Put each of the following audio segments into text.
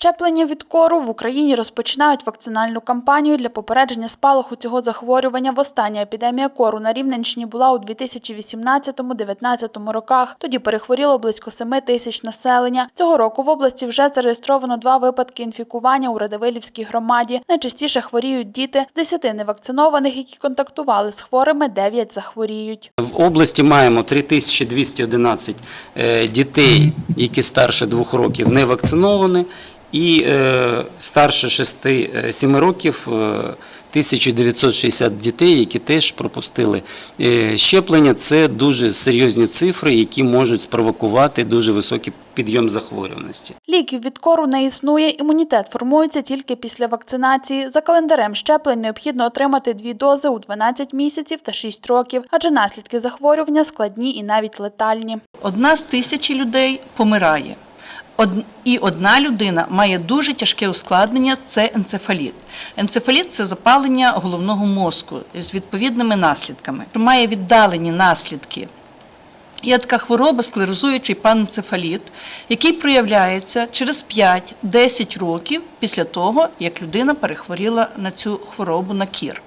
Щеплення від кору в Україні розпочинають вакцинальну кампанію для попередження спалаху цього захворювання. Востання епідемія кору на Рівненщині була у 2018-2019 роках. Тоді перехворіло близько 7 тисяч населення. Цього року в області вже зареєстровано два випадки інфікування у Радивилівській громаді. Найчастіше хворіють діти. З 10 невакцинованих, які контактували з хворими, 9 захворіють. В області маємо 3211 е, дітей, які старше двох років не вакциновані, і е, старше 6-7 років е, 1960 дітей, які теж пропустили е, щеплення. Це дуже серйозні цифри, які можуть спровокувати дуже високий підйом захворюваності. Ліків від кору не існує, імунітет формується тільки після вакцинації. За календарем щеплень необхідно отримати дві дози у 12 місяців та 6 років, адже наслідки захворювання складні і навіть летальні. Одна з тисячі людей помирає. І одна людина має дуже тяжке ускладнення це енцефаліт. Енцефаліт це запалення головного мозку з відповідними наслідками. Має віддалені наслідки. Є така хвороба, склерозуючий паненцефаліт, який проявляється через 5-10 років після того, як людина перехворіла на цю хворобу на кір.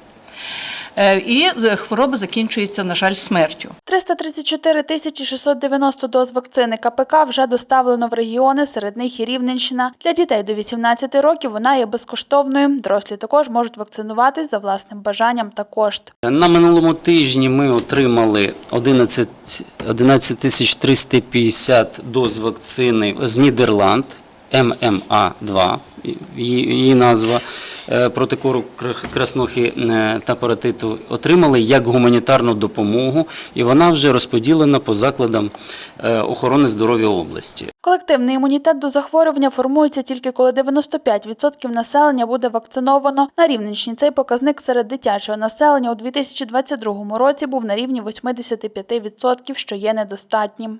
Е, І з- хвороба закінчується, на жаль, смертю. 334 тисячі 690 доз вакцини КПК вже доставлено в регіони, серед них і Рівненщина. Для дітей до 18 років вона є безкоштовною. Дорослі також можуть вакцинуватись за власним бажанням та кошт. На минулому тижні ми отримали 11, 11 тисяч 350 доз вакцини з Нідерланд, ММА-2, її, її назва, е, проти кору кр- краснухи е, та паратиту отримали як гуманітарну допомогу, і вона вже розподілена по закладам е, охорони здоров'я області. Колективний імунітет до захворювання формується тільки коли 95% населення буде вакциновано. На Рівненщині цей показник серед дитячого населення у 2022 році був на рівні 85%, що є недостатнім.